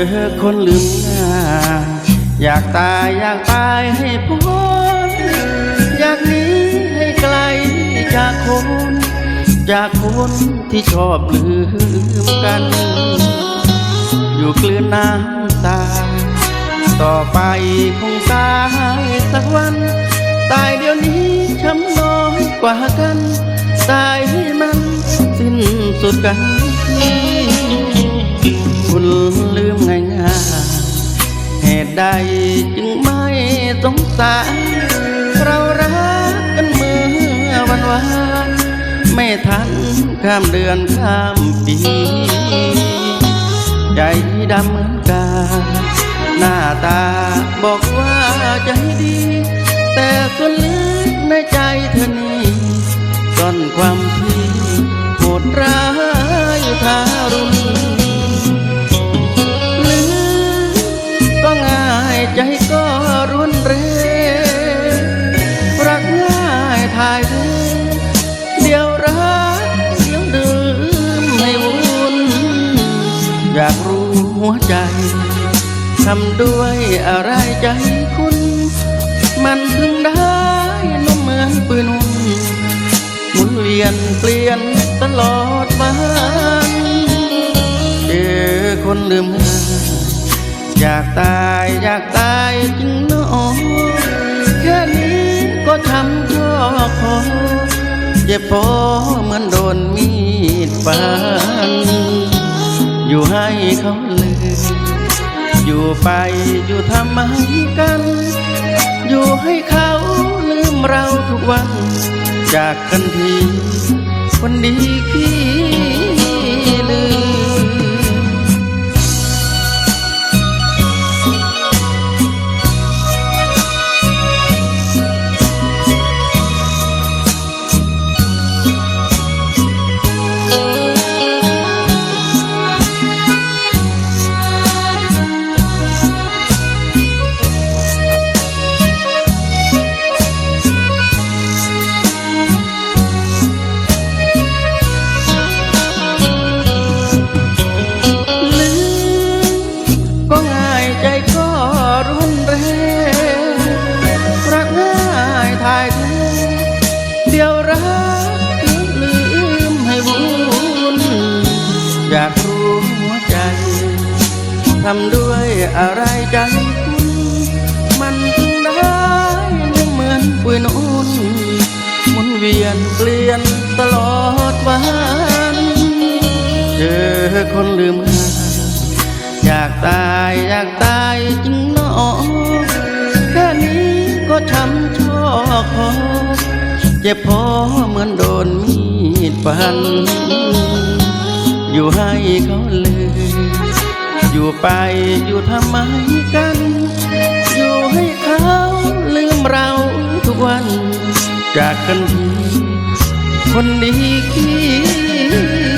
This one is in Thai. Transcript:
อคนลืมหน้า อยากตายอยากตายให้พ้นอยากหนีให้ไกลจากคน จากคนที่ชอบลืมกัน อยู่กลืนน้ำตา ต่อไปคงตายสักวัน ตายเดี๋ยวนี้ช้ำน้อยกว่ากัน ตายให้มันสิ้นสุดกัน คุณ ใดจึงไม่สงสารเรารักกันเมื่อวันวานไม่ทันข้ามเดือนข้ามปี ใจดำเหมือนกา หน้าตาบอกว่าใจดี แต่ส่วนลึกในใจเธอนี่ซ่อนความที่โหดร้าย อยากรู้หัวใจ ทำด้วยอะไรใจคุณ มันถึงได้นุ่มเหมือนปืนนุ่นหมุนเวียนเปลี่ยนตลอดวันเจอคนลืมหน้าอยากตายอยากตายจริงเนอแค่นี้ก็ทำช่ออเจ็บพอเหมือนโดนมีดฟัน อยู่ให้เขาลืมอยู่ไปอยู่ทำไมกัน อยู่ให้เขาลืมเราทุกวัน จากกันทีคนดีขี้ อยากรู้หัวใจ ทำด้วยอะไรใจคุณมันถึงได้ไม่เหมือนปุยนุ่นหมุนเวียนเปลี่ยนตลอดวันเจอคนลืมหาอยากตายอยากตายจริงนอแค่นี้ก็ช้ำชอคอเจ็บพอเหมือนโดนมีดฟัน อยู่ให้เขาลืมอยู่ไปอยู่ทำไมกัน อยู่ให้เขาลืมเราทุกวัน จากกันทีคนดีที่